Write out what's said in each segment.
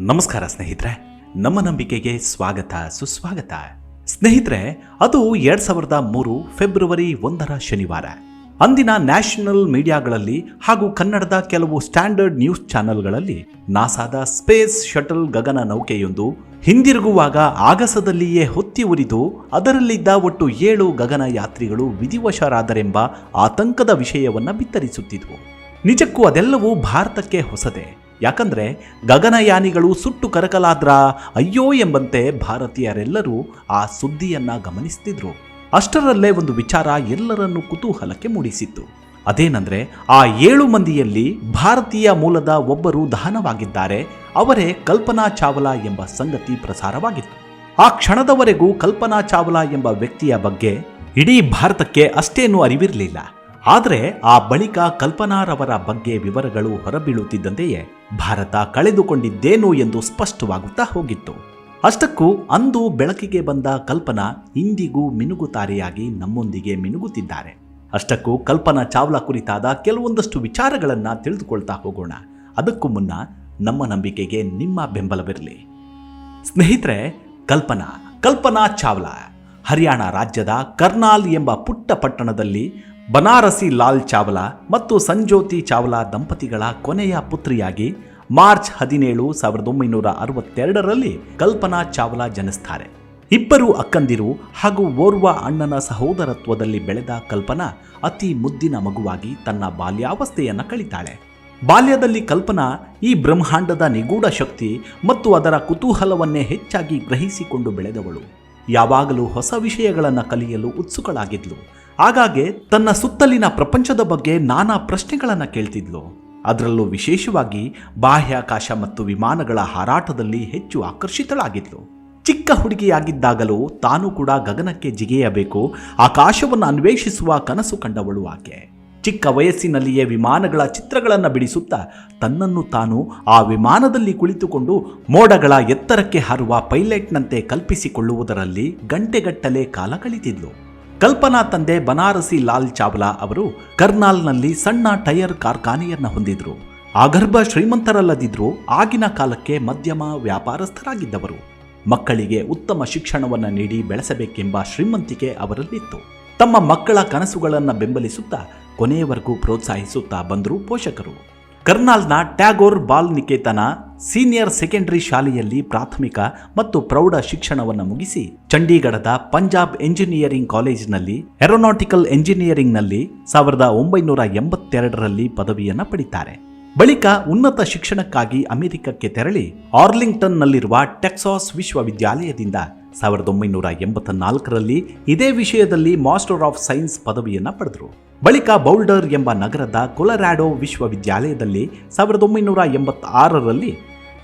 ನಮಸ್ಕಾರ ಸ್ನೇಹಿತರೆ, ನಮ್ಮ ನಂಬಿಕೆಗೆ ಸ್ವಾಗತ, ಸುಸ್ವಾಗತ. ಸ್ನೇಹಿತರೆ, ಅದು ಎರಡ್ ಸಾವಿರದ ಮೂರು ಫೆಬ್ರವರಿ ಒಂದರ ಶನಿವಾರ. ಅಂದಿನ ನ್ಯಾಷನಲ್ ಮೀಡಿಯಾಗಳಲ್ಲಿ ಹಾಗೂ ಕನ್ನಡದ ಕೆಲವು ಸ್ಟ್ಯಾಂಡರ್ಡ್ ನ್ಯೂಸ್ ಚಾನೆಲ್ಗಳಲ್ಲಿ ನಾಸಾದ ಸ್ಪೇಸ್ ಶಟಲ್ ಗಗನ ನೌಕೆಯೊಂದು ಹಿಂದಿರುಗುವಾಗ ಆಗಸದಲ್ಲಿಯೇ ಹೊತ್ತಿ ಉರಿದು ಅದರಲ್ಲಿದ್ದ ಒಟ್ಟು ಏಳು ಗಗನ ಯಾತ್ರಿಗಳು ವಿಧಿವಶರಾದರೆಂಬ ಆತಂಕದ ವಿಷಯವನ್ನು ಬಿತ್ತರಿಸುತ್ತಿದ್ವು. ನಿಜಕ್ಕೂ ಅದೆಲ್ಲವೂ ಭಾರತಕ್ಕೆ ಹೊಸದೇ. ಯಾಕಂದ್ರೆ ಗಗನಯಾನಿಗಳು ಸುಟ್ಟು ಕರಕಲಾದ್ರ ಅಯ್ಯೋ ಎಂಬಂತೆ ಭಾರತೀಯರೆಲ್ಲರೂ ಆ ಸುದ್ದಿಯನ್ನ ಗಮನಿಸ್ತಿದ್ರು. ಅಷ್ಟರಲ್ಲೇ ಒಂದು ವಿಚಾರ ಎಲ್ಲರನ್ನು ಕುತೂಹಲಕ್ಕೆ ಮೂಡಿಸಿತ್ತು. ಅದೇನಂದ್ರೆ ಆ ಏಳು ಮಂದಿಯಲ್ಲಿ ಭಾರತೀಯ ಮೂಲದ ಒಬ್ಬರು ದಹನವಾಗಿದ್ದಾರೆ, ಅವರೇ ಕಲ್ಪನಾ ಚಾವ್ಲಾ ಎಂಬ ಸಂಗತಿ ಪ್ರಸಾರವಾಗಿತ್ತು. ಆ ಕ್ಷಣದವರೆಗೂ ಕಲ್ಪನಾ ಚಾವ್ಲಾ ಎಂಬ ವ್ಯಕ್ತಿಯ ಬಗ್ಗೆ ಇಡೀ ಭಾರತಕ್ಕೆ ಅಷ್ಟೇನೂ ಅರಿವಿರಲಿಲ್ಲ. ಆದರೆ ಆ ಬಳಿಕ ಕಲ್ಪನಾರವರ ಬಗ್ಗೆ ವಿವರಗಳು ಹೊರಬೀಳುತ್ತಿದ್ದಂತೆಯೇ ಭಾರತ ಕಳೆದುಕೊಂಡಿದ್ದೇನು ಎಂದು ಸ್ಪಷ್ಟವಾಗುತ್ತಾ ಹೋಗಿತ್ತು. ಅಷ್ಟಕ್ಕೂ ಅಂದು ಬೆಳಕಿಗೆ ಬಂದ ಕಲ್ಪನಾ ಇಂದಿಗೂ ಮಿನುಗುತಾರೆಯಾಗಿ ನಮ್ಮೊಂದಿಗೆ ಮಿನುಗುತ್ತಿದ್ದಾರೆ. ಅಷ್ಟಕ್ಕೂ ಕಲ್ಪನಾ ಚಾವ್ಲಾ ಕುರಿತಾದ ಕೆಲವೊಂದಷ್ಟು ವಿಚಾರಗಳನ್ನು ತಿಳಿದುಕೊಳ್ತಾ ಹೋಗೋಣ. ಅದಕ್ಕೂ ಮುನ್ನ ನಮ್ಮ ನಂಬಿಕೆಗೆ ನಿಮ್ಮ ಬೆಂಬಲವಿರಲಿ. ಸ್ನೇಹಿತರೆ, ಕಲ್ಪನಾ ಕಲ್ಪನಾ ಚಾವ್ಲಾ, ಹರಿಯಾಣ ರಾಜ್ಯದ ಕರ್ನಾಲ್ ಎಂಬ ಪುಟ್ಟ ಪಟ್ಟಣದಲ್ಲಿ ಬನಾರಸಿ ಲಾಲ್ ಚಾವ್ಲಾ ಮತ್ತು ಸಂಜೋತಿ ಚಾವ್ಲಾ ದಂಪತಿಗಳ ಕೊನೆಯ ಪುತ್ರಿಯಾಗಿ ಮಾರ್ಚ್ ಹದಿನೇಳು ಸಾವಿರದ ಒಂಬೈನೂರ ಅರವತ್ತೆರಡರಲ್ಲಿ ಕಲ್ಪನಾ ಚಾವ್ಲಾ ಜನಿಸ್ತಾರೆ. ಇಬ್ಬರು ಅಕ್ಕಂದಿರು ಹಾಗೂ ಓರ್ವ ಅಣ್ಣನ ಸಹೋದರತ್ವದಲ್ಲಿ ಬೆಳೆದ ಕಲ್ಪನಾ ಅತಿ ಮುದ್ದಿನ ಮಗುವಾಗಿ ತನ್ನ ಬಾಲ್ಯಾವಸ್ಥೆಯನ್ನು ಕಳಿತಾಳೆ. ಬಾಲ್ಯದಲ್ಲಿ ಕಲ್ಪನಾ ಈ ಬ್ರಹ್ಮಾಂಡದ ನಿಗೂಢ ಶಕ್ತಿ ಮತ್ತು ಅದರ ಕುತೂಹಲವನ್ನೇ ಹೆಚ್ಚಾಗಿ ಗ್ರಹಿಸಿಕೊಂಡು ಬೆಳೆದವಳು. ಯಾವಾಗಲೂ ಹೊಸ ವಿಷಯಗಳನ್ನು ಕಲಿಯಲು ಉತ್ಸುಕಳಾಗಿದ್ಲು. ಆಗಾಗ್ಗೆ ತನ್ನ ಸುತ್ತಲಿನ ಪ್ರಪಂಚದ ಬಗ್ಗೆ ನಾನಾ ಪ್ರಶ್ನೆಗಳನ್ನು ಕೇಳ್ತಿದ್ಲು. ಅದರಲ್ಲೂ ವಿಶೇಷವಾಗಿ ಬಾಹ್ಯಾಕಾಶ ಮತ್ತು ವಿಮಾನಗಳ ಹಾರಾಟದಲ್ಲಿ ಹೆಚ್ಚು ಆಕರ್ಷಿತಳಾಗಿದ್ಲು. ಚಿಕ್ಕ ಹುಡುಗಿಯಾಗಿದ್ದಾಗಲೂ ತಾನು ಕೂಡ ಗಗನಕ್ಕೆ ಜಿಗಿಯಬೇಕು, ಆಕಾಶವನ್ನು ಅನ್ವೇಷಿಸುವ ಕನಸು ಕಂಡವಳು ಆಕೆ. ಚಿಕ್ಕ ವಯಸ್ಸಿನಲ್ಲಿಯೇ ವಿಮಾನಗಳ ಚಿತ್ರಗಳನ್ನು ಬಿಡಿಸುತ್ತಾ ತನ್ನನ್ನು ತಾನು ಆ ವಿಮಾನದಲ್ಲಿ ಕುಳಿತುಕೊಂಡು ಮೋಡಗಳ ಎತ್ತರಕ್ಕೆ ಹಾರುವ ಪೈಲಟ್ನಂತೆ ಕಲ್ಪಿಸಿಕೊಳ್ಳುವುದರಲ್ಲಿ ಗಂಟೆಗಟ್ಟಲೆ ಕಾಲ ಕಳೆದಿದ್ಲು ಕಲ್ಪನಾ ತಂದೆ ಬನಾರಸಿ ಲಾಲ್ ಚಾವ್ಲಾ ಅವರು ಕರ್ನಾಲ್ನಲ್ಲಿ ಸಣ್ಣ ಟೈರ್ ಕಾರ್ಖಾನೆಯನ್ನ ಹೊಂದಿದ್ರು. ಆಗರ್ಭ ಶ್ರೀಮಂತರಲ್ಲದಿದ್ರು ಆಗಿನ ಕಾಲಕ್ಕೆ ಮಧ್ಯಮ ವ್ಯಾಪಾರಸ್ಥರಾಗಿದ್ದವರು. ಮಕ್ಕಳಿಗೆ ಉತ್ತಮ ಶಿಕ್ಷಣವನ್ನು ನೀಡಿ ಬೆಳೆಸಬೇಕೆಂಬ ಶ್ರೀಮಂತಿಕೆ ಅವರಲ್ಲಿತ್ತು. ತಮ್ಮ ಮಕ್ಕಳ ಕನಸುಗಳನ್ನು ಬೆಂಬಲಿಸುತ್ತಾ ಕೊನೆಯವರೆಗೂ ಪ್ರೋತ್ಸಾಹಿಸುತ್ತಾ ಬಂದರು ಪೋಷಕರು. ಕರ್ನಾಲ್ನ ಟ್ಯಾಗೋರ್ ಬಾಲ್ ನಿಕೇತನ ಸೀನಿಯರ್ ಸೆಕೆಂಡರಿ ಶಾಲೆಯಲ್ಲಿ ಪ್ರಾಥಮಿಕ ಮತ್ತು ಪ್ರೌಢ ಶಿಕ್ಷಣವನ್ನು ಮುಗಿಸಿ ಚಂಡೀಗಢದ ಪಂಜಾಬ್ ಎಂಜಿನಿಯರಿಂಗ್ ಕಾಲೇಜಿನಲ್ಲಿ ಏರೋನಾಟಿಕಲ್ ಎಂಜಿನಿಯರಿಂಗ್ನಲ್ಲಿ ಸಾವಿರದ ಒಂಬೈನೂರ ಎಂಬತ್ತೆರಡರಲ್ಲಿ ಪದವಿಯನ್ನು ಪಡಿತಾರೆ. ಬಳಿಕ ಉನ್ನತ ಶಿಕ್ಷಣಕ್ಕಾಗಿ ಅಮೆರಿಕಕ್ಕೆ ತೆರಳಿ ಆರ್ಲಿಂಗ್ಟನ್ನಲ್ಲಿರುವ ಟೆಕ್ಸಾಸ್ ವಿಶ್ವವಿದ್ಯಾಲಯದಿಂದ ಸಾವಿರದ ಒಂಬೈನೂರ ಎಂಬತ್ತ ನಾಲ್ಕರಲ್ಲಿ ಇದೇ ವಿಷಯದಲ್ಲಿ ಮಾಸ್ಟರ್ ಆಫ್ ಸೈನ್ಸ್ ಪದವಿಯನ್ನು ಪಡೆದರು. ಬಳಿಕ ಬೌಲ್ಡರ್ ಎಂಬ ನಗರದ ಕೊಲರಾಡೋ ವಿಶ್ವವಿದ್ಯಾಲಯದಲ್ಲಿ ಸಾವಿರದ ಒಂಬೈನೂರ ಎಂಬತ್ತಾರರಲ್ಲಿ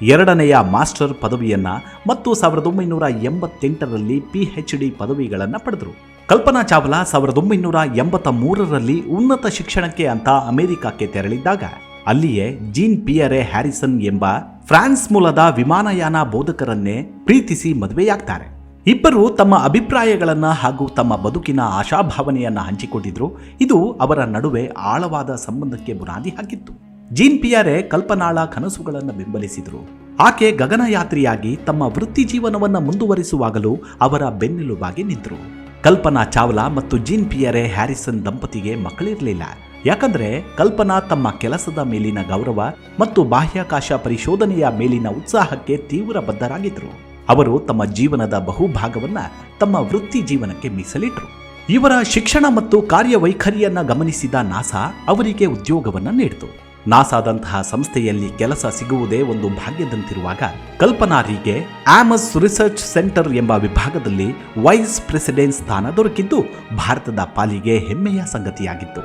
ಎರಡನೆಯ ಮಾಸ್ಟರ್ ಪದವಿಯನ್ನು ಮತ್ತು ಸಾವಿರದ ಒಂಬೈನೂರ ಎಂಬತ್ತೆಂಟರಲ್ಲಿ ಪಿ ಎಚ್ ಡಿ ಪದವಿಗಳನ್ನು ಪಡೆದರು. ಕಲ್ಪನಾ ಚಾವ್ಲಾ ಸಾವಿರದ ಒಂಬೈನೂರ ಎಂಬತ್ತ ಮೂರರಲ್ಲಿ ಉನ್ನತ ಶಿಕ್ಷಣಕ್ಕೆ ಅಂತ ಅಮೆರಿಕಕ್ಕೆ ತೆರಳಿದ್ದಾಗ, ಅಲ್ಲಿಯೇ ಜೀನ್ ಪಿಯರೆ ಹ್ಯಾರಿಸನ್ ಎಂಬ ಫ್ರಾನ್ಸ್ ಮೂಲದ ವಿಮಾನಯಾನ ಬೋಧಕರನ್ನೇ ಪ್ರೀತಿಸಿ ಮದುವೆಯಾಗ್ತಾರೆ. ಇಬ್ಬರು ತಮ್ಮ ಅಭಿಪ್ರಾಯಗಳನ್ನು ಹಾಗೂ ತಮ್ಮ ಬದುಕಿನ ಆಶಾಭಾವನೆಯನ್ನು ಹಂಚಿಕೊಂಡಿದ್ರು. ಇದು ಅವರ ನಡುವೆ ಆಳವಾದ ಸಂಬಂಧಕ್ಕೆ ಬುನಾದಿ ಹಾಕಿತ್ತು. ಜೀನ್ ಪಿಯಾರೆ ಕಲ್ಪನಾಳ ಕನಸುಗಳನ್ನು ಬೆಂಬಲಿಸಿದರು. ಆಕೆ ಗಗನಯಾತ್ರಿಯಾಗಿ ತಮ್ಮ ವೃತ್ತಿ ಜೀವನವನ್ನು ಮುಂದುವರಿಸುವಾಗಲೂ ಅವರ ಬೆನ್ನೆಲುಬಾಗಿ ನಿಂತರು. ಕಲ್ಪನಾ ಚಾವ್ಲಾ ಮತ್ತು ಜೀನ್ ಪಿಯರೆ ಹ್ಯಾರಿಸನ್ ದಂಪತಿಗೆ ಮಕ್ಕಳಿರಲಿಲ್ಲ. ಯಾಕಂದ್ರೆ ಕಲ್ಪನಾ ತಮ್ಮ ಕೆಲಸದ ಮೇಲಿನ ಗೌರವ ಮತ್ತು ಬಾಹ್ಯಾಕಾಶ ಪರಿಶೋಧನೆಯ ಮೇಲಿನ ಉತ್ಸಾಹಕ್ಕೆ ತೀವ್ರ ಬದ್ಧರಾಗಿದ್ದರು ಅವರು ತಮ್ಮ ಜೀವನದ ಬಹುಭಾಗವನ್ನ ತಮ್ಮ ವೃತ್ತಿ ಜೀವನಕ್ಕೆ ಮೀಸಲಿಟ್ಟರು ಇವರ ಶಿಕ್ಷಣ ಮತ್ತು ಕಾರ್ಯವೈಖರಿಯನ್ನ ಗಮನಿಸಿದ ನಾಸಾ ಅವರಿಗೆ ಉದ್ಯೋಗವನ್ನ ನೀಡಿತು. ನಾಸಾದಂತಹ ಸಂಸ್ಥೆಯಲ್ಲಿ ಕೆಲಸ ಸಿಗುವುದೇ ಒಂದು ಭಾಗ್ಯದಂತಿರುವಾಗ ಕಲ್ಪನಾರಿಗೆ ಆಮಸ್ ರಿಸರ್ಚ್ ಸೆಂಟರ್ ಎಂಬ ವಿಭಾಗದಲ್ಲಿ ವೈಸ್ ಪ್ರೆಸಿಡೆಂಟ್ ಸ್ಥಾನ ದೊರಕಿದ್ದು ಭಾರತದ ಪಾಲಿಗೆ ಹೆಮ್ಮೆಯ ಸಂಗತಿಯಾಗಿತ್ತು.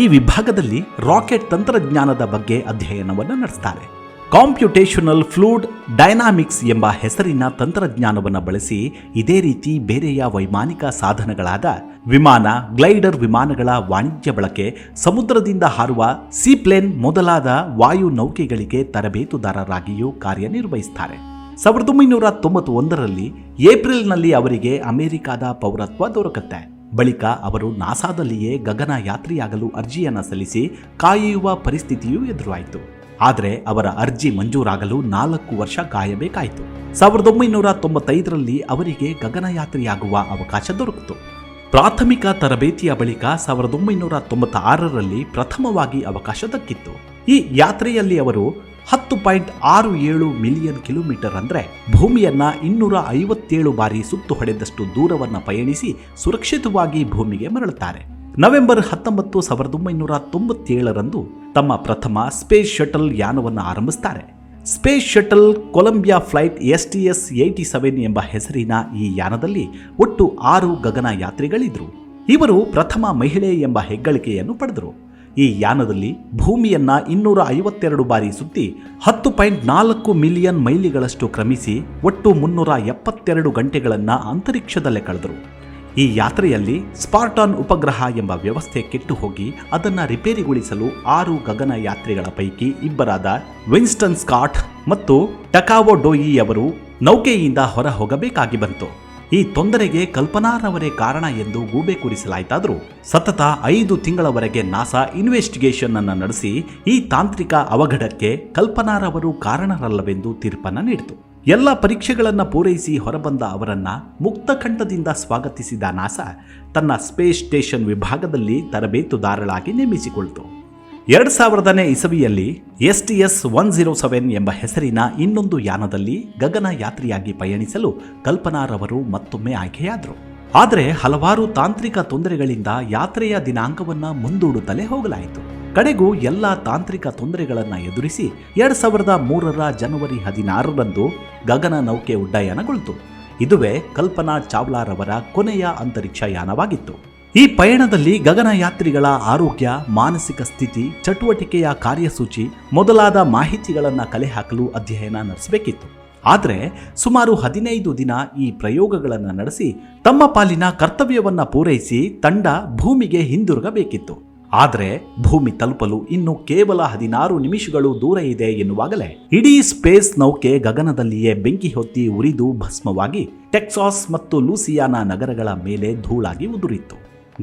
ಈ ವಿಭಾಗದಲ್ಲಿ ರಾಕೆಟ್ ತಂತ್ರಜ್ಞಾನದ ಬಗ್ಗೆ ಅಧ್ಯಯನವನ್ನು ನಡೆಸ್ತಾರೆ. ಕಾಂಪ್ಯೂಟೇಷನಲ್ ಫ್ಲೂಡ್ ಡೈನಾಮಿಕ್ಸ್ ಎಂಬ ಹೆಸರಿನ ತಂತ್ರಜ್ಞಾನವನ್ನು ಬಳಸಿ ಇದೇ ರೀತಿ ಬೇರೆಯ ವೈಮಾನಿಕ ಸಾಧನಗಳಾದ ವಿಮಾನ, ಗ್ಲೈಡರ್ ವಿಮಾನಗಳ ವಾಣಿಜ್ಯ ಬಳಕೆ, ಸಮುದ್ರದಿಂದ ಹಾರುವ ಸೀಪ್ಲೇನ್ ಮೊದಲಾದ ವಾಯು ನೌಕೆಗಳಿಗೆ ತರಬೇತುದಾರರಾಗಿಯೂ ಕಾರ್ಯನಿರ್ವಹಿಸುತ್ತಾರೆ ಸಾವಿರದ ಒಂಬೈನೂರ ತೊಂಬತ್ತೊಂದರಲ್ಲಿ ಏಪ್ರಿಲ್ನಲ್ಲಿ ಅವರಿಗೆ ಅಮೆರಿಕಾದ ಪೌರತ್ವ ದೊರಕುತ್ತೆ. ಬಳಿಕ ಅವರು ನಾಸಾದಲ್ಲಿಯೇ ಗಗನ ಯಾತ್ರೆಯಾಗಲು ಅರ್ಜಿಯನ್ನು ಸಲ್ಲಿಸಿ ಕಾಯುವ ಪರಿಸ್ಥಿತಿಯೂ ಎದುರಾಯಿತು. ಆದರೆ ಅವರ ಅರ್ಜಿ ಮಂಜೂರಾಗಲು ನಾಲ್ಕು ವರ್ಷ ಕಾಯಬೇಕಾಯಿತು. ಸಾವಿರದ ಒಂಬೈನೂರ ತೊಂಬತ್ತೈದರಲ್ಲಿ ಅವರಿಗೆ ಗಗನಯಾತ್ರೆಯಾಗುವ ಅವಕಾಶ ದೊರಕಿತು. ಪ್ರಾಥಮಿಕ ತರಬೇತಿಯ ಬಳಿಕ ಸಾವಿರದ ಒಂಬೈನೂರ ತೊಂಬತ್ತ ಆರರಲ್ಲಿ ಪ್ರಥಮವಾಗಿ ಅವಕಾಶ ದಕ್ಕಿತ್ತು. ಈ ಯಾತ್ರೆಯಲ್ಲಿ ಅವರು ಹತ್ತು ಪಾಯಿಂಟ್ ಆರು ಏಳು ಮಿಲಿಯನ್ ಕಿಲೋಮೀಟರ್ ಅಂದರೆ ಭೂಮಿಯನ್ನ ಇನ್ನೂರ ಐವತ್ತೇಳು ಬಾರಿ ಸುತ್ತು ಹೊಡೆದಷ್ಟು ದೂರವನ್ನು ಪಯಣಿಸಿ ಸುರಕ್ಷಿತವಾಗಿ ಭೂಮಿಗೆ ಮರಳುತ್ತಾರೆ. ನವೆಂಬರ್ ಹತ್ತೊಂಬತ್ತು ಸಾವಿರದ ಒಂಬೈನೂರ ತೊಂಬತ್ತೇಳರಂದು ತಮ್ಮ ಪ್ರಥಮ ಸ್ಪೇಸ್ ಶಟಲ್ ಯಾನವನ್ನು ಆರಂಭಿಸ್ತಾರೆ. Space shuttle Columbia flight S T S eighty seven ಎಂಬ ಹೆಸರಿನ ಈ ಯಾನದಲ್ಲಿ ಒಟ್ಟು ಆರು ಗಗನ ಯಾತ್ರಿಗಳಿದ್ರು. ಇವರು ಪ್ರಥಮ ಮಹಿಳೆ ಎಂಬ ಹೆಗ್ಗಳಿಕೆಯನ್ನು ಪಡೆದರು. ಈ ಯಾನದಲ್ಲಿ ಭೂಮಿಯನ್ನ ಇನ್ನೂರ ಐವತ್ತೆರಡು ಬಾರಿ ಸುತ್ತಿ ಹತ್ತು ಪಾಯಿಂಟ್ ನಾಲ್ಕು ಮಿಲಿಯನ್ ಮೈಲಿಗಳಷ್ಟು ಕ್ರಮಿಸಿ ಒಟ್ಟು ಮುನ್ನೂರ ಎಪ್ಪತ್ತೆರಡು ಗಂಟೆಗಳನ್ನು ಅಂತರಿಕ್ಷದಲ್ಲೇ ಕಳೆದರು. ಈ ಯಾತ್ರೆಯಲ್ಲಿ ಸ್ಪಾರ್ಟಾನ್ ಉಪಗ್ರಹ ಎಂಬ ವ್ಯವಸ್ಥೆ ಕೆಟ್ಟು ಹೋಗಿ ಅದನ್ನು ರಿಪೇರಿಗೊಳಿಸಲು ಆರು ಗಗನ ಯಾತ್ರಿಗಳ ಪೈಕಿ ಇಬ್ಬರಾದ ವಿನ್ಸ್ಟನ್ ಸ್ಕಾಟ್ ಮತ್ತು ಟಕಾವೋ ಡೋಯಿ ಅವರು ನೌಕೆಯಿಂದ ಹೊರ ಹೋಗಬೇಕಾಗಿ ಬಂತು. ಈ ತೊಂದರೆಗೆ ಕಲ್ಪನಾರವರೇ ಕಾರಣ ಎಂದು ಗೂಬೆ ಕೂರಿಸಲಾಯಿತಾದರೂ ಸತತ ಐದು ತಿಂಗಳವರೆಗೆ ನಾಸಾ ಇನ್ವೆಸ್ಟಿಗೇಷನ್ ಅನ್ನು ನಡೆಸಿ ಈ ತಾಂತ್ರಿಕ ಅವಘಡಕ್ಕೆ ಕಲ್ಪನಾರವರು ಕಾರಣರಲ್ಲವೆಂದು ತೀರ್ಪನ್ನು ನೀಡಿತು. ಎಲ್ಲ ಪರೀಕ್ಷೆಗಳನ್ನು ಪೂರೈಸಿ ಹೊರಬಂದ ಅವರನ್ನು ಮುಕ್ತಕಂಠದಿಂದ ಸ್ವಾಗತಿಸಿದ ನಾಸಾ ತನ್ನ ಸ್ಪೇಸ್ ಸ್ಟೇಷನ್ ವಿಭಾಗದಲ್ಲಿ ತರಬೇತುದಾರಳಾಗಿ ನೇಮಿಸಿಕೊಳ್ತು. ಎರಡು ಸಾವಿರದನೇ ಇಸವಿಯಲ್ಲಿ S T S one zero seven ಎಂಬ ಹೆಸರಿನ ಇನ್ನೊಂದು ಯಾನದಲ್ಲಿ ಗಗನ ಯಾತ್ರಿಯಾಗಿ ಪಯಣಿಸಲು ಕಲ್ಪನಾರವರು ಮತ್ತೊಮ್ಮೆ ಆಯ್ಕೆಯಾದರು. ಆದರೆ ಹಲವಾರು ತಾಂತ್ರಿಕ ತೊಂದರೆಗಳಿಂದ ಯಾತ್ರೆಯ ದಿನಾಂಕವನ್ನು ಮುಂದೂಡುತ್ತಲೇ ಹೋಗಲಾಯಿತು. ಕಡೆಗೂ ಎಲ್ಲ ತಾಂತ್ರಿಕ ತೊಂದರೆಗಳನ್ನು ಎದುರಿಸಿ ಎರಡು ಸಾವಿರದ ಮೂರರ ಜನವರಿ ಹದಿನಾರರಂದು ಗಗನ ನೌಕೆ ಉಡ್ಡಯನಗೊಳ್ತು. ಇದುವೇ ಕಲ್ಪನಾ ಚಾವ್ಲಾರವರ ಕೊನೆಯ ಅಂತರಿಕ್ಷ ಯಾನವಾಗಿತ್ತು. ಈ ಪಯಣದಲ್ಲಿ ಗಗನಯಾತ್ರಿಗಳ ಆರೋಗ್ಯ, ಮಾನಸಿಕ ಸ್ಥಿತಿ, ಚಟುವಟಿಕೆಯ ಕಾರ್ಯಸೂಚಿ ಮೊದಲಾದ ಮಾಹಿತಿಗಳನ್ನು ಕಲೆ ಹಾಕಲು ಅಧ್ಯಯನ ನಡೆಸಬೇಕಿತ್ತು. ಆದರೆ ಸುಮಾರು ಹದಿನೈದು ದಿನ ಈ ಪ್ರಯೋಗಗಳನ್ನು ನಡೆಸಿ ತಮ್ಮ ಪಾಲಿನ ಕರ್ತವ್ಯವನ್ನು ಪೂರೈಸಿ ತಂಡ ಭೂಮಿಗೆ ಹಿಂದಿರುಗಬೇಕಿತ್ತು. ಆದರೆ ಭೂಮಿ ತಲುಪಲು ಇನ್ನು ಕೇವಲ ಹದಿನಾರು ನಿಮಿಷಗಳು ದೂರ ಇದೆ ಎನ್ನುವಾಗಲೇ ಇಡೀ ಸ್ಪೇಸ್ ನೌಕೆ ಗಗನದಲ್ಲಿಯೇ ಬೆಂಕಿ ಹೊತ್ತಿ ಉರಿದು ಭಸ್ಮವಾಗಿ ಟೆಕ್ಸಾಸ್ ಮತ್ತು ಲೂಸಿಯಾನ ನಗರಗಳ ಮೇಲೆ ಧೂಳಾಗಿ ಉದುರಿತ್ತು.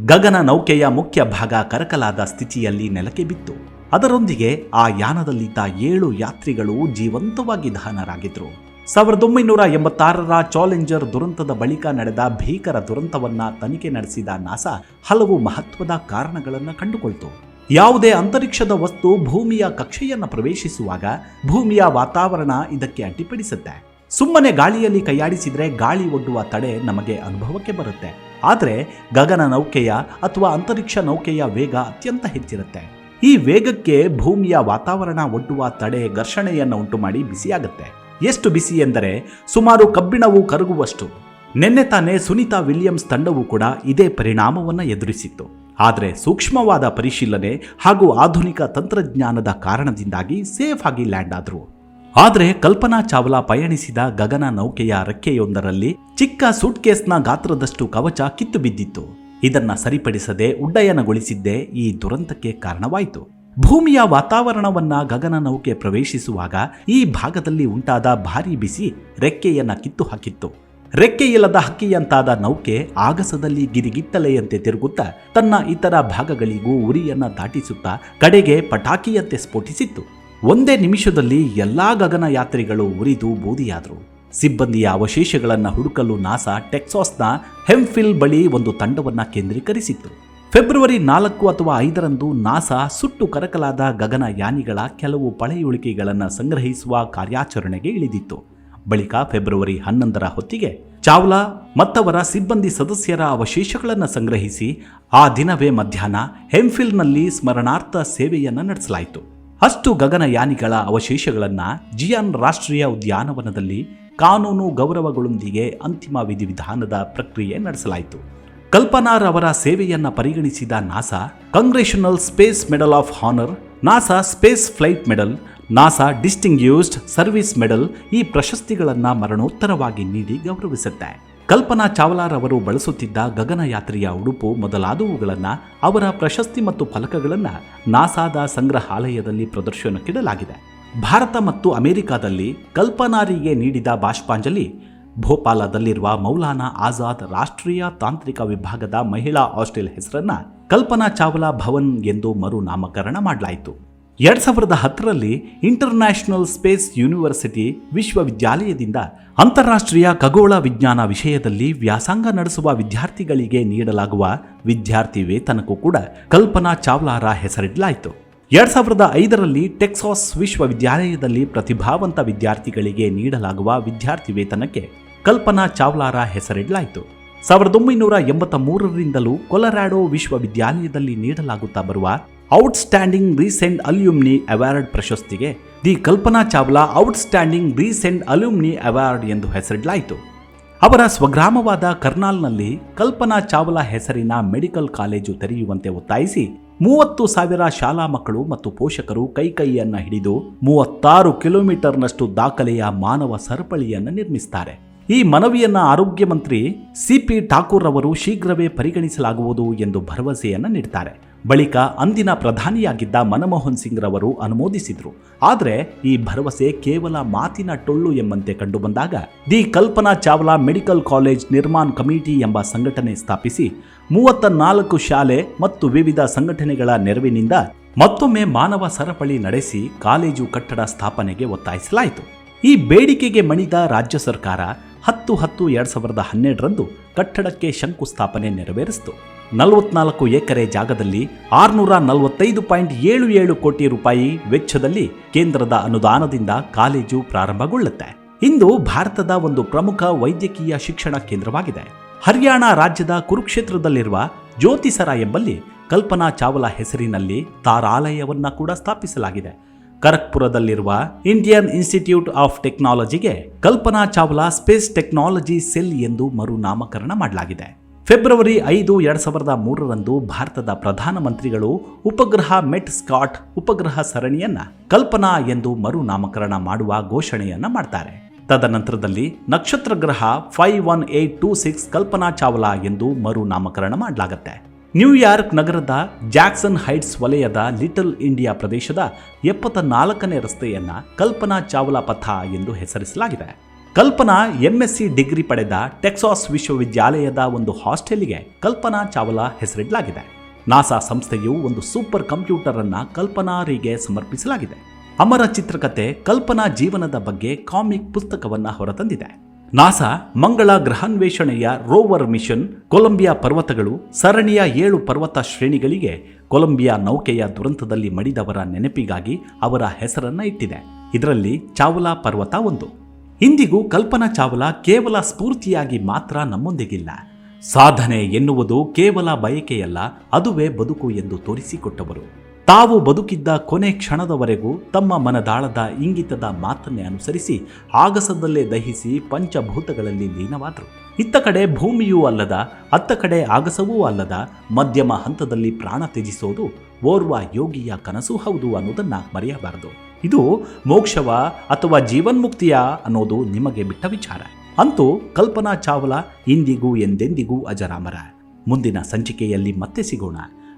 ಗಗನ ನೌಕೆಯ ಮುಖ್ಯ ಭಾಗ ಕರಕಲಾದ ಸ್ಥಿತಿಯಲ್ಲಿ ನೆಲಕ್ಕೆ ಬಿತ್ತು. ಅದರೊಂದಿಗೆ ಆ ಯಾನದಲ್ಲಿದ್ದ ಏಳು ಯಾತ್ರಿಗಳು ಜೀವಂತವಾಗಿ ದಹನರಾಗಿದ್ರು. ಸಾವಿರದ ಒಂಬೈನೂರ ಎಂಬತ್ತಾರರ ಚಾಲೆಂಜರ್ ದುರಂತದ ಬಳಿಕ ನಡೆದ ಭೀಕರ ದುರಂತವನ್ನ ತನಿಖೆ ನಡೆಸಿದ ನಾಸಾ ಹಲವು ಮಹತ್ವದ ಕಾರಣಗಳನ್ನು ಕಂಡುಕೊಳ್ತು. ಯಾವುದೇ ಅಂತರಿಕ್ಷದ ವಸ್ತು ಭೂಮಿಯ ಕಕ್ಷೆಯನ್ನು ಪ್ರವೇಶಿಸುವಾಗ ಭೂಮಿಯ ವಾತಾವರಣ ಇದಕ್ಕೆ ಅಡ್ಡಿಪಡಿಸುತ್ತೆ. ಸುಮ್ಮನೆ ಗಾಳಿಯಲ್ಲಿ ಕೈಯಾಡಿಸಿದರೆ ಗಾಳಿ ಒಡ್ಡುವ ತಡೆ ನಮಗೆ ಅನುಭವಕ್ಕೆ ಬರುತ್ತೆ. ಆದರೆ ಗಗನ ನೌಕೆಯ ಅಥವಾ ಅಂತರಿಕ್ಷ ನೌಕೆಯ ವೇಗ ಅತ್ಯಂತ ಹೆಚ್ಚಿರುತ್ತೆ. ಈ ವೇಗಕ್ಕೆ ಭೂಮಿಯ ವಾತಾವರಣ ಒಡ್ಡುವ ತಡೆ ಘರ್ಷಣೆಯನ್ನು ಉಂಟು ಮಾಡಿ ಬಿಸಿಯಾಗುತ್ತೆ. ಎಷ್ಟು ಬಿಸಿ ಎಂದರೆ ಸುಮಾರು ಕಬ್ಬಿಣವು ಕರಗುವಷ್ಟು. ನಿನ್ನೆ ತಾನೇ ಸುನೀತಾ ವಿಲಿಯಮ್ಸ್ ತಂಡವು ಕೂಡ ಇದೇ ಪರಿಣಾಮವನ್ನು ಎದುರಿಸಿತ್ತು. ಆದರೆ ಸೂಕ್ಷ್ಮವಾದ ಪರಿಶೀಲನೆ ಹಾಗೂ ಆಧುನಿಕ ತಂತ್ರಜ್ಞಾನದ ಕಾರಣದಿಂದಾಗಿ ಸೇಫ್ ಆಗಿ ಲ್ಯಾಂಡ್ ಆದರು. ಆದರೆ ಕಲ್ಪನಾ ಚಾವ್ಲಾ ಪಯಣಿಸಿದ ಗಗನ ನೌಕೆಯ ರೆಕ್ಕೆಯೊಂದರಲ್ಲಿ ಚಿಕ್ಕ ಸೂಟ್ಕೇಸ್ನ ಗಾತ್ರದಷ್ಟು ಕವಚ ಕಿತ್ತು ಬಿದ್ದಿತ್ತು. ಇದನ್ನ ಸರಿಪಡಿಸದೆ ಉಡ್ಡಯನಗೊಳಿಸಿದ್ದೇ ಈ ದುರಂತಕ್ಕೆ ಕಾರಣವಾಯಿತು. ಭೂಮಿಯ ವಾತಾವರಣವನ್ನ ಗಗನ ನೌಕೆ ಪ್ರವೇಶಿಸುವಾಗ ಈ ಭಾಗದಲ್ಲಿ ಉಂಟಾದ ಭಾರೀ ಬಿಸಿ ರೆಕ್ಕೆಯನ್ನ ಕಿತ್ತು ಹಾಕಿತ್ತು ರೆಕ್ಕೆ ಇಲ್ಲದ ಹಕ್ಕಿಯಂತಾದ ನೌಕೆ ಆಗಸದಲ್ಲಿ ಗಿರಿಗಿತ್ತಲೆಯಂತೆ ತಿರುಗುತ್ತಾ ತನ್ನ ಇತರ ಭಾಗಗಳಿಗೂ ಉರಿಯನ್ನ ದಾಟಿಸುತ್ತಾ ಕಡೆಗೆ ಪಟಾಕಿಯಂತೆ ಸ್ಫೋಟಿಸಿತ್ತು. ಒಂದೇ ನಿಮಿಷದಲ್ಲಿ ಎಲ್ಲಾ ಗಗನ ಯಾತ್ರಿಗಳು ಉರಿದು ಬೂದಿಯಾದರು. ಸಿಬ್ಬಂದಿಯ ಅವಶೇಷಗಳನ್ನು ಹುಡುಕಲು ನಾಸಾ ಟೆಕ್ಸಾಸ್ನ ಹೆಂಫಿಲ್ ಬಳಿ ಒಂದು ತಂಡವನ್ನು ಕೇಂದ್ರೀಕರಿಸಿತ್ತು. ಫೆಬ್ರವರಿ ನಾಲ್ಕು ಅಥವಾ ಐದರಂದು ನಾಸಾ ಸುಟ್ಟು ಕರಕಲಾದ ಗಗನ ಯಾನಿಗಳ ಕೆಲವು ಪಳೆಯುಳಿಕೆಗಳನ್ನು ಸಂಗ್ರಹಿಸುವ ಕಾರ್ಯಾಚರಣೆಗೆ ಇಳಿದಿತ್ತು. ಬಳಿಕ ಫೆಬ್ರವರಿ ಹನ್ನೊಂದರ ಹೊತ್ತಿಗೆ ಚಾವ್ಲಾ ಮತ್ತವರ ಸಿಬ್ಬಂದಿ ಸದಸ್ಯರ ಅವಶೇಷಗಳನ್ನು ಸಂಗ್ರಹಿಸಿ ಆ ದಿನವೇ ಮಧ್ಯಾಹ್ನ ಹೆಮ್ಫಿಲ್ನಲ್ಲಿ ಸ್ಮರಣಾರ್ಥ ಸೇವೆಯನ್ನು ನಡೆಸಲಾಯಿತು. ಅಷ್ಟು ಗಗನಯಾನಿಗಳ ಅವಶೇಷಗಳನ್ನು ಜಿಯಾನ್ ರಾಷ್ಟ್ರೀಯ ಉದ್ಯಾನವನದಲ್ಲಿ ಕಾನೂನು ಗೌರವಗಳೊಂದಿಗೆ ಅಂತಿಮ ವಿಧಿವಿಧಾನದ ಪ್ರಕ್ರಿಯೆ ನಡೆಸಲಾಯಿತು. ಕಲ್ಪನಾರವರ ಸೇವೆಯನ್ನ ಪರಿಗಣಿಸಿದ NASA, congressional space medal of honour, NASA space flight medal, NASA distinguished service medal ಈ ಪ್ರಶಸ್ತಿಗಳನ್ನು ಮರಣೋತ್ತರವಾಗಿ ನೀಡಿ ಗೌರವಿಸುತ್ತೆ. ಕಲ್ಪನಾ ಚಾವ್ಲಾರವರು ಬಳಸುತ್ತಿದ್ದ ಗಗನಯಾತ್ರೆಯ ಉಡುಪು ಮೊದಲಾದವುಗಳನ್ನು ಅವರ ಪ್ರಶಸ್ತಿ ಮತ್ತು ಫಲಕಗಳನ್ನು ನಾಸಾದ ಸಂಗ್ರಹಾಲಯದಲ್ಲಿ ಪ್ರದರ್ಶನಕ್ಕಿಡಲಾಗಿದೆ. ಭಾರತ ಮತ್ತು ಅಮೆರಿಕಾದಲ್ಲಿ ಕಲ್ಪನಾರಿಗೆ ನೀಡಿದ ಬಾಷ್ಪಾಂಜಲಿ ಭೋಪಾಲದಲ್ಲಿರುವ ಮೌಲಾನಾ ಆಜಾದ್ ರಾಷ್ಟ್ರೀಯ ತಾಂತ್ರಿಕ ವಿಭಾಗದ ಮಹಿಳಾ ಹಾಸ್ಟೆಲ್ ಹೆಸರನ್ನ ಕಲ್ಪನಾ ಚಾವ್ಲಾ ಭವನ್ ಎಂದು ಮರುನಾಮಕರಣ ಮಾಡಲಾಯಿತು. ಎರಡ್ ಸಾವಿರದ ಹತ್ತರಲ್ಲಿ ಇಂಟರ್ನ್ಯಾಷನಲ್ ಸ್ಪೇಸ್ ಯೂನಿವರ್ಸಿಟಿ ವಿಶ್ವವಿದ್ಯಾಲಯದಿಂದ ಅಂತಾರಾಷ್ಟ್ರೀಯ ಖಗೋಳ ವಿಜ್ಞಾನ ವಿಷಯದಲ್ಲಿ ವ್ಯಾಸಂಗ ನಡೆಸುವ ವಿದ್ಯಾರ್ಥಿಗಳಿಗೆ ನೀಡಲಾಗುವ ವಿದ್ಯಾರ್ಥಿ ವೇತನಕ್ಕೂ ಕೂಡ ಕಲ್ಪನಾ ಚಾವ್ಲಾರ ಹೆಸರಿಡಲಾಯಿತು. ಎರಡ್ ಸಾವಿರದ ಐದರಲ್ಲಿ ಟೆಕ್ಸಾಸ್ ವಿಶ್ವವಿದ್ಯಾಲಯದಲ್ಲಿ ಪ್ರತಿಭಾವಂತ ವಿದ್ಯಾರ್ಥಿಗಳಿಗೆ ನೀಡಲಾಗುವ ವಿದ್ಯಾರ್ಥಿ ವೇತನಕ್ಕೆ ಕಲ್ಪನಾ ಚಾವ್ಲಾರ ಹೆಸರಿಡಲಾಯಿತು. ಸಾವಿರದ ಒಂಬೈನೂರ ಎಂಬತ್ತ ಮೂರರಿಂದಲೂ ಕೊಲರಾಡೋ ವಿಶ್ವವಿದ್ಯಾಲಯದಲ್ಲಿ ನೀಡಲಾಗುತ್ತಾ ಬರುವ ಔಟ್ಸ್ಟ್ಯಾಂಡಿಂಗ್ ರೀಸೆಂಟ್ ಅಲ್ಯೂಮ್ನಿ ಅವಾರ್ಡ್ ಪ್ರಶಸ್ತಿಗೆ the Kalpana Chawla outstanding recent alumni award ಎಂದು ಹೆಸರಿಡಲಾಯಿತು. ಅವರ ಸ್ವಗ್ರಾಮವಾದ ಕರ್ನಾಲ್ನಲ್ಲಿ ಕಲ್ಪನಾ ಚಾವ್ಲಾ ಹೆಸರಿನ ಮೆಡಿಕಲ್ ಕಾಲೇಜು ತೆರೆಯುವಂತೆ ಒತ್ತಾಯಿಸಿ ಮೂವತ್ತು ಸಾವಿರ ಶಾಲಾ ಮಕ್ಕಳು ಮತ್ತು ಪೋಷಕರು ಕೈಕೈಯನ್ನ ಹಿಡಿದು ಮೂವತ್ತಾರು ಕಿಲೋಮೀಟರ್ನಷ್ಟು ದಾಖಲೆಯ ಮಾನವ ಸರಪಳಿಯನ್ನು ನಿರ್ಮಿಸುತ್ತಾರೆ ಈ ಮನವಿಯನ್ನು ಆರೋಗ್ಯ ಮಂತ್ರಿ ಸಿಪಿ ಠಾಕೂರ್ ಅವರು ಶೀಘ್ರವೇ ಪರಿಗಣಿಸಲಾಗುವುದು ಎಂದು ಭರವಸೆಯನ್ನ ನೀಡ್ತಾರೆ. ಬಳಿಕ ಅಂದಿನ ಪ್ರಧಾನಿಯಾಗಿದ್ದ ಮನಮೋಹನ್ ಸಿಂಗ್ ರವರು ಅನುಮೋದಿಸಿದ್ರು. ಆದರೆ ಈ ಭರವಸೆ ಕೇವಲ ಮಾತಿನ ಟೊಳ್ಳು ಎಂಬಂತೆ ಕಂಡುಬಂದಾಗ, the Kalpana Chawla medical college Nirman committee ಎಂಬ ಸಂಘಟನೆ ಸ್ಥಾಪಿಸಿ ಮೂವತ್ತ ನಾಲ್ಕು ಶಾಲೆ ಮತ್ತು ವಿವಿಧ ಸಂಘಟನೆಗಳ ನೆರವಿನಿಂದ ಮತ್ತೊಮ್ಮೆ ಮಾನವ ಸರಪಳಿ ನಡೆಸಿ ಕಾಲೇಜು ಕಟ್ಟಡ ಸ್ಥಾಪನೆಗೆ ಒತ್ತಾಯಿಸಲಾಯಿತು. ಈ ಬೇಡಿಕೆಗೆ ಮಣಿದ ರಾಜ್ಯ ಸರ್ಕಾರ ಹತ್ತು ಹತ್ತು ಎರಡ್ ಸಾವಿರದ ಹನ್ನೆರಡರಂದು ಕಟ್ಟಡಕ್ಕೆ ಶಂಕುಸ್ಥಾಪನೆ ನೆರವೇರಿಸಿತು. ನಲವತ್ನಾಲ್ಕು ಎಕರೆ ಜಾಗದಲ್ಲಿ ಆರುನೂರ ನಲವತ್ತೈದು ಪಾಯಿಂಟ್ ಏಳು ಏಳು ಕೋಟಿ ರೂಪಾಯಿ ವೆಚ್ಚದಲ್ಲಿ ಕೇಂದ್ರದ ಅನುದಾನದಿಂದ ಕಾಲೇಜು ಪ್ರಾರಂಭಗೊಳ್ಳುತ್ತೆ. ಇಂದು ಭಾರತದ ಒಂದು ಪ್ರಮುಖ ವೈದ್ಯಕೀಯ ಶಿಕ್ಷಣ ಕೇಂದ್ರವಾಗಿದೆ. ಹರಿಯಾಣ ರಾಜ್ಯದ ಕುರುಕ್ಷೇತ್ರದಲ್ಲಿರುವ ಜ್ಯೋತಿಸರ ಎಂಬಲ್ಲಿ ಕಲ್ಪನಾ ಚಾವ್ಲಾ ಹೆಸರಿನಲ್ಲಿ ತಾರಾಲಯವನ್ನು ಕೂಡ ಸ್ಥಾಪಿಸಲಾಗಿದೆ. ಖರಗ್ಪುರದಲ್ಲಿರುವ Indian institute of ಟೆಕ್ನಾಲಜಿಗೆ Kalpana Chawla space technology cell ಎಂದು ಮರುನಾಮಕರಣ ಮಾಡಲಾಗಿದೆ. ಫೆಬ್ರವರಿ ಐದು, ಎರಡು ಸಾವಿರದ ಮೂರರಂದು ಭಾರತದ ಪ್ರಧಾನಮಂತ್ರಿಗಳು ಉಪಗ್ರಹ ಮೆಟ್ ಸ್ಕಾಟ್ ಉಪಗ್ರಹ ಸರಣಿಯನ್ನ ಕಲ್ಪನಾ ಎಂದು ಮರುನಾಮಕರಣ ಮಾಡುವ ಘೋಷಣೆಯನ್ನ ಮಾಡ್ತಾರೆ. ತದನಂತರದಲ್ಲಿ ನಕ್ಷತ್ರ ಗ್ರಹ five one eight two six Kalpana Chawla ಎಂದು ಮರು ನಾಮಕರಣ ಮಾಡಲಾಗುತ್ತೆ ನ್ಯೂಯಾರ್ಕ್ ನಗರದ ಜಾಕ್ಸನ್ ಹೈಟ್ಸ್ ವಲಯದ ಲಿಟಲ್ ಇಂಡಿಯಾ ಪ್ರದೇಶದ ಎಪ್ಪತ್ತ ನಾಲ್ಕನೇ ರಸ್ತೆಯನ್ನ ಕಲ್ಪನಾ ಚಾವ್ಲಾ ಪಥ ಎಂದು ಹೆಸರಿಸಲಾಗಿದೆ. ಕಲ್ಪನಾ ಎಂಎಸ್ಸಿ ಡಿಗ್ರಿ ಪಡೆದ ಟೆಕ್ಸಾಸ್ ವಿಶ್ವವಿದ್ಯಾಲಯದ ಒಂದು ಹಾಸ್ಟೆಲ್ಗೆ ಕಲ್ಪನಾ ಚಾವ್ಲಾ ಹೆಸರಿಡಲಾಗಿದೆ. ನಾಸಾ ಸಂಸ್ಥೆಯು ಒಂದು ಸೂಪರ್ ಕಂಪ್ಯೂಟರ್ ಅನ್ನ ಕಲ್ಪನಾರಿಗೆ ಸಮರ್ಪಿಸಲಾಗಿದೆ. ಅಮರ ಚಿತ್ರಕಥೆ ಕಲ್ಪನಾ ಜೀವನದ ಬಗ್ಗೆ ಕಾಮಿಕ್ ಪುಸ್ತಕವನ್ನ ಹೊರತಂದಿದೆ. ನಾಸಾ ಮಂಗಳ ಗ್ರಹಾನ್ವೇಷಣೆಯ ರೋವರ್ ಮಿಷನ್ ಕೊಲಂಬಿಯಾ ಪರ್ವತಗಳು ಸರಣಿಯ ಏಳು ಪರ್ವತ ಶ್ರೇಣಿಗಳಿಗೆ ಕೊಲಂಬಿಯಾ ನೌಕೆಯ ದುರಂತದಲ್ಲಿ ಮಡಿದವರ ನೆನಪಿಗಾಗಿ ಅವರ ಹೆಸರನ್ನ ಇಟ್ಟಿದೆ. ಇದರಲ್ಲಿ ಚಾವಲಾ ಪರ್ವತ ಒಂದು. ಇಂದಿಗೂ ಕಲ್ಪನಾ ಚಾವ್ಲಾ ಕೇವಲ ಸ್ಫೂರ್ತಿಯಾಗಿ ಮಾತ್ರ ನಮ್ಮೊಂದಿಗಿಲ್ಲ. ಸಾಧನೆ ಎನ್ನುವುದು ಕೇವಲ ಬಯಕೆಯಲ್ಲ, ಅದುವೇ ಬದುಕು ಎಂದು ತೋರಿಸಿಕೊಟ್ಟವರು. ತಾವು ಬದುಕಿದ್ದ ಕೊನೆ ಕ್ಷಣದವರೆಗೂ ತಮ್ಮ ಮನದಾಳದ ಇಂಗಿತದ ಮಾತನ್ನೇ ಅನುಸರಿಸಿ ಆಗಸದಲ್ಲೇ ದಹಿಸಿ ಪಂಚಭೂತಗಳಲ್ಲಿ ಲೀನವಾದರು. ಇತ್ತ ಕಡೆ ಭೂಮಿಯೂ ಅಲ್ಲದ, ಅತ್ತ ಕಡೆ ಆಗಸವೂ ಅಲ್ಲದ, ಮಧ್ಯಮ ಹಂತದಲ್ಲಿ ಪ್ರಾಣ ತ್ಯಜಿಸೋದು ಓರ್ವ ಯೋಗಿಯ ಕನಸು ಹೌದು ಅನ್ನೋದನ್ನು ಮರೆಯಬಾರದು. ಇದು ಮೋಕ್ಷವ ಅಥವಾ ಜೀವನ್ಮುಕ್ತಿಯ ಅನ್ನೋದು ನಿಮಗೆ ಬಿಟ್ಟ ವಿಚಾರ. ಅಂತೂ ಕಲ್ಪನಾ ಚಾವ್ಲಾ ಇಂದಿಗೂ ಎಂದೆಂದಿಗೂ ಅಜರಾಮರ. ಮುಂದಿನ ಸಂಚಿಕೆಯಲ್ಲಿ ಮತ್ತೆ ಸಿಗೋಣ.